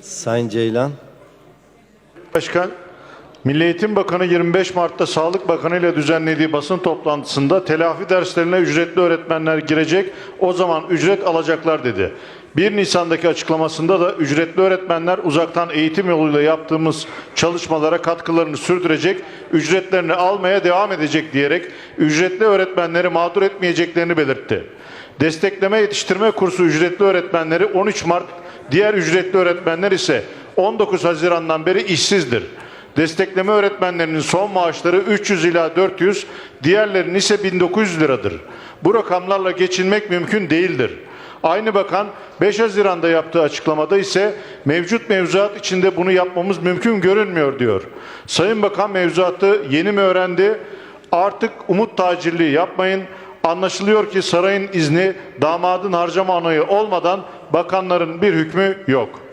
Sayın Ceylan. Başkan, Milli Eğitim Bakanı 25 Mart'ta Sağlık Bakanı ile düzenlediği basın toplantısında telafi derslerine ücretli öğretmenler girecek, o zaman ücret alacaklar dedi. 1 Nisan'daki açıklamasında da ücretli öğretmenler uzaktan eğitim yoluyla yaptığımız çalışmalara katkılarını sürdürecek, ücretlerini almaya devam edecek diyerek ücretli öğretmenleri mağdur etmeyeceklerini belirtti. Destekleme yetiştirme kursu ücretli öğretmenleri 13 Mart, diğer ücretli öğretmenler ise 19 Haziran'dan beri işsizdir. Destekleme öğretmenlerinin son maaşları 300 ila 400, diğerlerinin ise 1900 liradır. Bu rakamlarla geçinmek mümkün değildir. Aynı bakan 5 Haziran'da yaptığı açıklamada ise mevcut mevzuat içinde bunu yapmamız mümkün görünmüyor diyor. Sayın Bakan mevzuatı yeni mi öğrendi? Artık umut tacirliği yapmayın. Anlaşılıyor ki sarayın izni damadın harcama onayı olmadan bakanların bir hükmü yok.